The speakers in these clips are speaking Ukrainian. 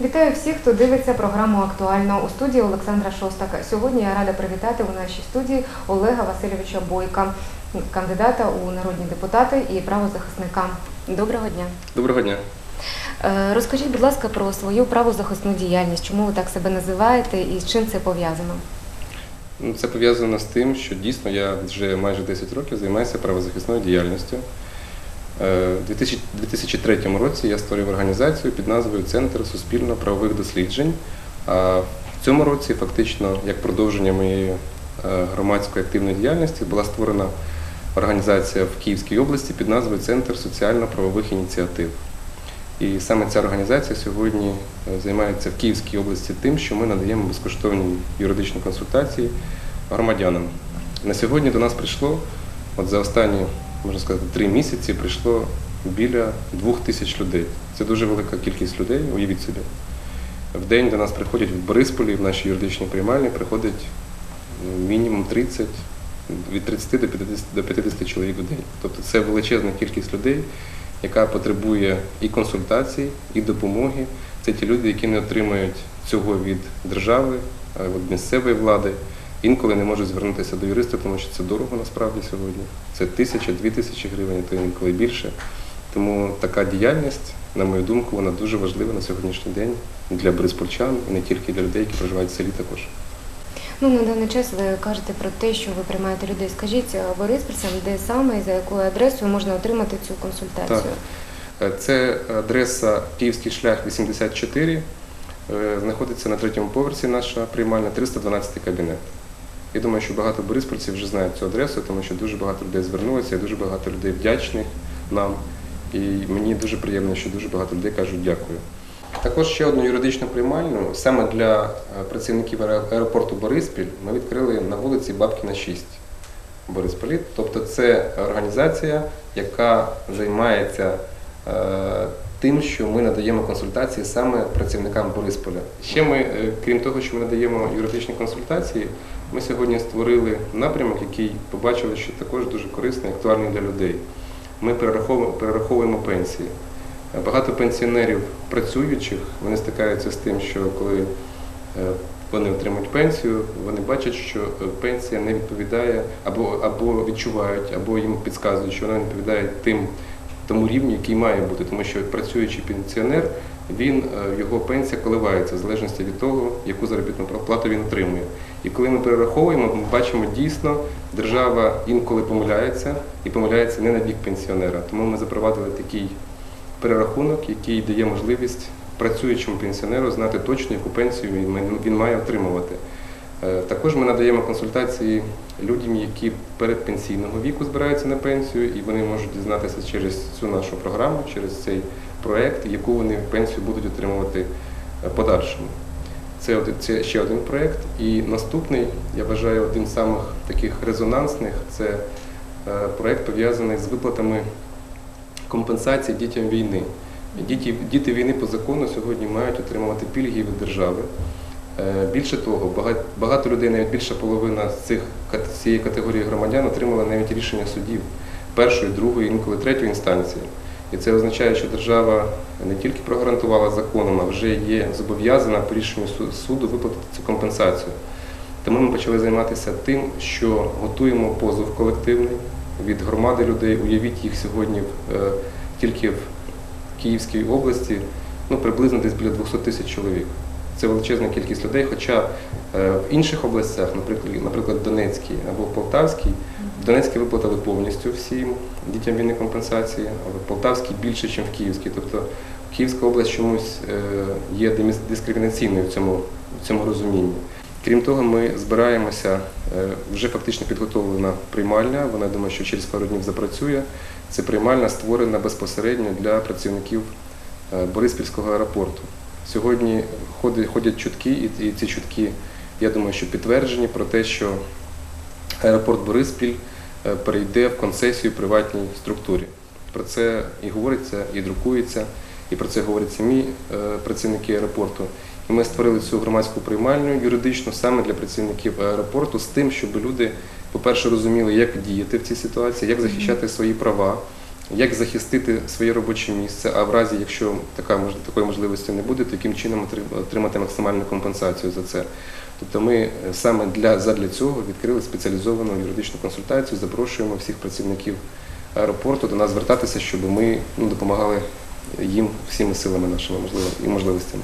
Вітаю всіх, хто дивиться програму Актуально у студії Олександра Шостака. Сьогодні я рада привітати у нашій студії Олега Васильовича Бойка, кандидата у народні депутати і правозахисника. Доброго дня. Доброго дня. Е, Розкажіть, будь ласка, про свою правозахисну діяльність. Чому ви так себе називаєте і з чим це пов'язано? Ну, Це пов'язано з тим, що дійсно я вже майже 10 років займаюся правозахисною діяльністю. Е, У 2003 році я створив організацію під назвою Центр суспільно-правових досліджень. А в цьому році, фактично, як продовження моєї е, громадської активної діяльності, була створена організація в Київській області під назвою Центр соціально-правових ініціатив. І саме ця організація сьогодні е, займається в Київській області тим, що ми надаємо безкоштовні юридичні консультації громадянам. На сьогодні до нас прийшло, от за останні, можна сказати, три місяці прийшло біля двох тисяч людей. Це дуже велика кількість людей, уявіть собі. В день до нас приходять в Борисполі, в нашій юридичній приймальні, приходить ну, мінімум 30, від 30 до 50, до 50 чоловік в день. Тобто це величезна кількість людей, яка потребує і консультацій, і допомоги. Це ті люди, які не отримують цього від держави, від місцевої влади. Інколи не можуть звернутися до юриста, тому що це дорого насправді сьогодні. Це тисяча, дві тисячі гривень, а то інколи більше. Тому така діяльність, на мою думку, вона дуже важлива на сьогоднішній день для бориспольчан і не тільки для людей, які проживають в селі також. Ну, на даний час ви кажете про те, що ви приймаєте людей. Скажіть а бориспільцям, де саме і за якою адресою можна отримати цю консультацію? Е, Це адреса Київський шлях 84. Е, Знаходиться на третьому поверсі наша приймальна 312 кабінет. Я думаю, що багато бориспольців вже знають цю адресу, тому що дуже багато людей звернулося, і дуже багато людей вдячних нам. І мені дуже приємно, що дуже багато людей кажуть дякую. Також ще одну юридичну приймальну саме для е, працівників аеропорту Бориспіль ми відкрили на вулиці Бабкіна 6 в Борисполі. Тобто це організація, яка займається е, тим, що ми надаємо консультації саме працівникам Борисполя. Ще ми, е, крім того, що ми надаємо юридичні консультації, ми сьогодні створили напрямок, який побачили, що також дуже корисний, актуальний для людей. Ми перераховуємо, пенсії. Багато пенсіонерів працюючих вони стикаються з тим, що коли е, вони отримують пенсію, вони бачать, що е, пенсія не відповідає або, або відчувають, або їм підказують, що вона не відповідає тим тому рівню, який має бути, тому що працюючий пенсіонер, він е, його пенсія коливається в залежності від того, яку заробітну плату він отримує. І коли ми перераховуємо, ми бачимо дійсно, держава інколи помиляється і помиляється не на бік пенсіонера. Тому ми запровадили такий перерахунок, який дає можливість працюючому пенсіонеру знати точно, яку пенсію він має отримувати. Е, Також ми надаємо консультації людям, які передпенсійного віку збираються на пенсію, і вони можуть дізнатися через цю нашу програму, через цей проект, яку вони пенсію будуть отримувати е, подальшому. Це, це ще один проект. І наступний, я вважаю, один з самих таких резонансних це е, проект пов'язаний з виплатами компенсації дітям війни. Діти, діти війни по закону сьогодні мають отримувати пільги від держави. Е, Більше того, багато, людей, навіть більша половина з цих цієї категорії громадян отримала навіть рішення судів першої, другої, інколи третьої інстанції. І це означає, що держава не тільки прогарантувала законом, а вже є зобов'язана по рішенню суду виплатити цю компенсацію. Тому ми почали займатися тим, що готуємо позов колективний від громади людей. Уявіть їх сьогодні е, тільки в Київській області, ну приблизно десь біля 200 тисяч чоловік. Це величезна кількість людей. Хоча е, в інших областях, наприклад, наприклад, Донецькій або Полтавській, в Донецькій виплатили повністю всім дітям війни компенсації, але в Полтавській більше, ніж в Київській. Тобто Київська область чомусь е, є дискримінаційною в цьому, в цьому розумінні. Крім того, ми збираємося, е, вже фактично підготовлена приймальня, вона я думаю, що через пару днів запрацює. Це приймальня створена безпосередньо для працівників Бориспільського аеропорту. Сьогодні ходять, ходять чутки, і, і ці чутки, я думаю, що підтверджені про те, що аеропорт Бориспіль е, перейде в концесію приватній структурі. Про це і говориться, і друкується, і про це говорять самі е, працівники аеропорту. І ми створили цю громадську приймальню юридичну саме для працівників аеропорту з тим, щоб люди, по-перше, розуміли, як діяти в цій ситуації, як захищати свої права. Як захистити своє робоче місце, а в разі, якщо така, такої можливості не буде, то яким чином отримати максимальну компенсацію за це. Тобто ми е, саме для, задля цього відкрили спеціалізовану юридичну консультацію, запрошуємо всіх працівників аеропорту до нас звертатися, щоб ми ну, допомагали їм всіми силами нашими можливо, і можливостями.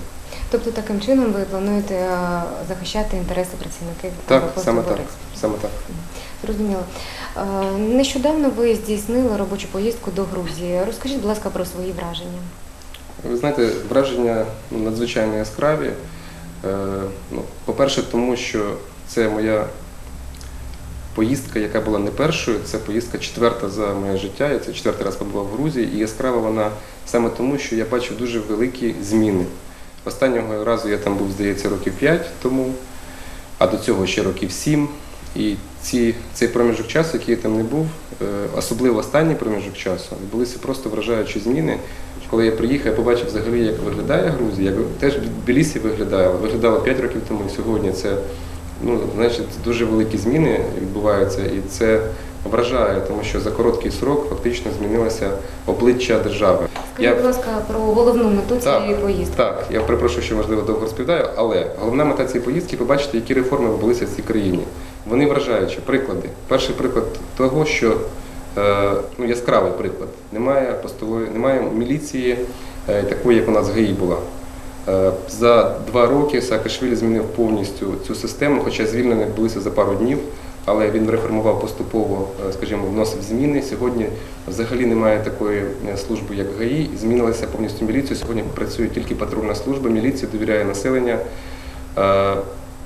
Тобто таким чином ви плануєте е, захищати інтереси працівників Так, саме так. Саме так. Зрозуміло. Е, Нещодавно ви здійснили робочу поїздку до Грузії. Розкажіть, будь ласка, про свої враження. Ви знаєте, враження ну, надзвичайно яскраві. Е, ну, по-перше, тому що це моя поїздка, яка була не першою, це поїздка четверта за моє життя. Я це четвертий раз побував в Грузії, і яскрава вона саме тому, що я бачив дуже великі зміни. Останнього разу я там був, здається, років 5 тому, а до цього ще років 7. І ці, цей проміжок часу, який я там не був, е, особливо останній проміжок часу, відбулися просто вражаючі зміни. Коли я приїхав, я побачив взагалі, як виглядає Грузія, як теж в Тбілісі виглядала, виглядала 5 років тому і сьогодні. Це ну, значить, дуже великі зміни відбуваються, і це вражає, тому що за короткий срок фактично змінилося обличчя держави. Скажіть, будь ласка, про головну мету Так, цієї поїздки. Так, я перепрошую, що можливо довго розповідаю, але головна мета цієї поїздки побачити, які реформи відбулися в цій країні. Вони вражаючі. Приклади. Перший приклад того, що е, ну, яскравий приклад. Немає постової, немає міліції е, такої, як у нас в ГАІ була. Е, За два роки Саакашвілі змінив повністю цю систему, хоча звільнення відбулися за пару днів, але він реформував поступово, е, скажімо, вносив зміни. Сьогодні взагалі немає такої е, служби, як ГАІ. Змінилася повністю міліція. Сьогодні працює тільки патрульна служба. Міліція довіряє населення. Е,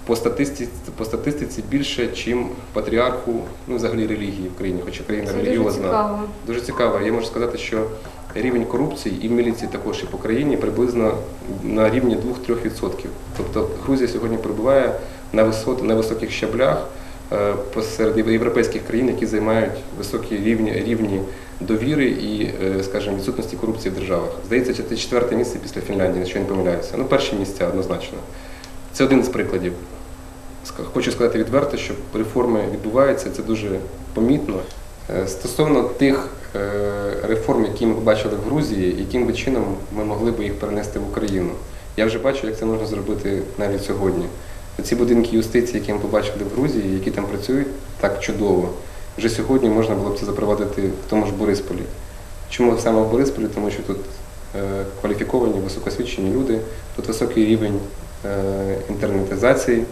По статистиці, по статистиці більше, ніж патріарху, ну взагалі релігії в країні, хоча країна релігіозна. цікаво. Дуже цікаво. Я можу сказати, що рівень корупції і в міліції також і по країні приблизно на рівні 2-3%. Тобто Грузія сьогодні перебуває на, висот, на високих щаблях е, посеред європейських країн, які займають високі рівні, рівні довіри і, е, скажімо, відсутності корупції в державах. Здається, це четверте місце після Фінляндії, якщо я не помиляюся. Ну, перші місця однозначно. Це один з прикладів. Хочу сказати відверто, що реформи відбуваються, це дуже помітно. Е, Стосовно тих реформ, які ми побачили в Грузії, яким чином ми могли би їх перенести в Україну. Я вже бачу, як це можна зробити навіть сьогодні. Ці будинки юстиції, які ми побачили в Грузії, які там працюють так чудово, вже сьогодні можна було б це запровадити в тому ж Борисполі. Чому саме в Борисполі? Тому що тут е, кваліфіковані, високосвідчені люди, тут високий рівень е, інтернетизації,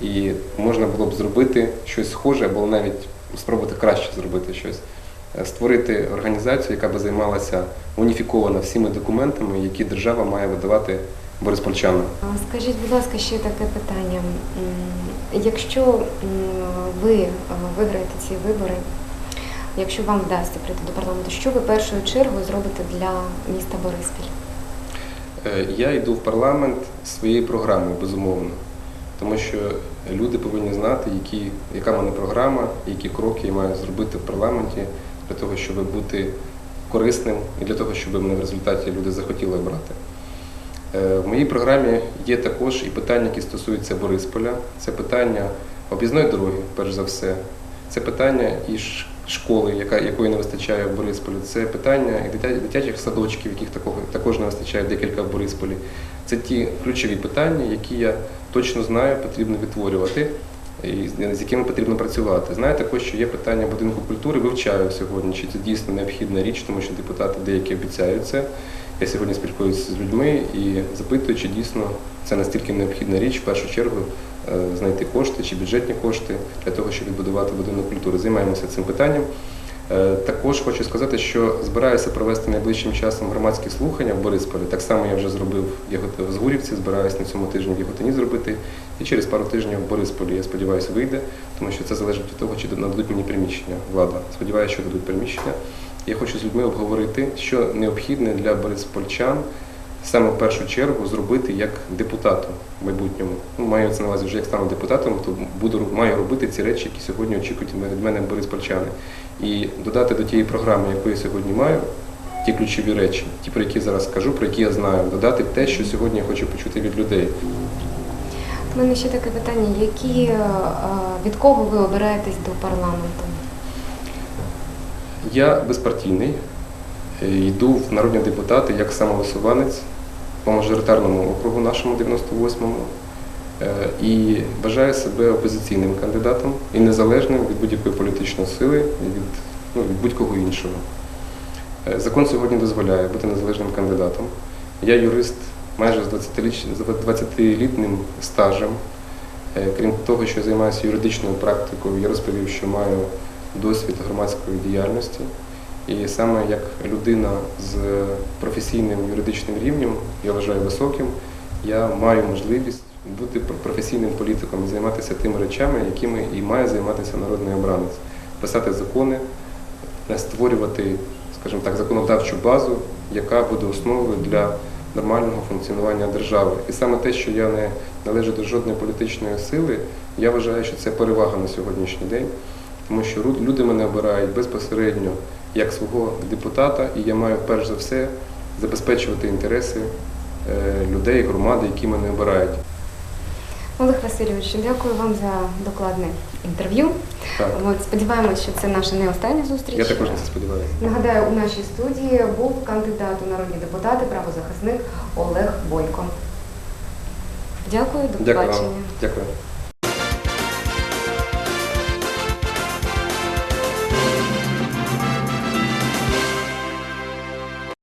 і можна було б зробити щось схоже, або навіть спробувати краще зробити щось. Е, Створити організацію, яка би займалася уніфіковано всіми документами, які держава має видавати бориспольчанам. А Скажіть, будь ласка, ще таке питання. Якщо ви е, виграєте ці вибори, якщо вам вдасться прийти до парламенту, що ви першою чергою зробите для міста Бориспіль? Е, Я йду в парламент своєю програмою, безумовно. Тому що люди повинні знати, які, яка в мене програма, які кроки я маю зробити в парламенті для того, щоб бути корисним і для того, щоб мене в результаті люди захотіли обрати. Е, В моїй програмі є також і питання, які стосуються Борисполя. Це питання об'їзної дороги, перш за все. Це питання і школи, якої не вистачає в Борисполі. Це питання і дитячих садочків, яких також не вистачає декілька в Борисполі. Це ті ключові питання, які я точно знаю, потрібно відтворювати і з- якими потрібно працювати. Знаю також, що є питання будинку культури, вивчаю сьогодні, чи це дійсно необхідна річ, тому що депутати деякі обіцяють це. Я сьогодні спілкуюся з людьми і запитую, чи дійсно це настільки необхідна річ, в першу чергу е, знайти кошти чи бюджетні кошти для того, щоб відбудувати будинок культури. Займаємося цим питанням. Е, Також хочу сказати, що збираюся провести найближчим часом громадські слухання в Борисполі. Так само я вже зробив в Згурівці, збираюся на цьому тижні в Яготині зробити. І через пару тижнів в Борисполі, я сподіваюся, вийде, тому що це залежить від того, чи нададуть мені приміщення влада. Сподіваюся, що дадуть приміщення. Я хочу з людьми обговорити, що необхідне для бориспольчан саме в першу чергу зробити як депутату в майбутньому. Ну, маю це на увазі вже як стану депутатом, то буду маю робити ці речі, які сьогодні очікують від мене бориспольчани. І додати до тієї програми, яку я сьогодні маю, ті ключові речі, ті, про які зараз кажу, про які я знаю, додати те, що сьогодні я хочу почути від людей. У мене ще таке питання: які е, е, від кого ви обираєтесь до парламенту? Я безпартійний, Е, Йду в народні депутати як самовисуванець по мажоритарному округу нашому 98-му. Е, І вважаю себе опозиційним кандидатом і незалежним від будь-якої політичної сили від, ну, від будь-кого іншого. Е, Закон сьогодні дозволяє бути незалежним кандидатом. Я юрист майже з 20-ліч- з 20-літнім стажем. Крім того, що займаюся юридичною практикою, я розповів, що маю досвід громадської діяльності. І саме як людина з професійним юридичним рівнем, я вважаю високим, я маю можливість бути професійним політиком і займатися тими речами, якими і має займатися народний обранець. Писати закони, е, створювати, скажімо так, законодавчу базу, яка буде основою для нормального функціонування держави. І саме те, що я не належу до жодної політичної сили, я вважаю, що це перевага на сьогоднішній день, тому що люди мене обирають безпосередньо як свого депутата, і я маю перш за все забезпечувати інтереси е, людей, громади, які мене обирають. Олег Васильович, дякую вам за докладне інтерв'ю. От, сподіваємось, що це наша не остання зустріч. я також на це сподіваюся. Нагадаю, у нашій студії був кандидат у народні депутати, правозахисник Олег Бойко. Дякую, до побачення. Дякую.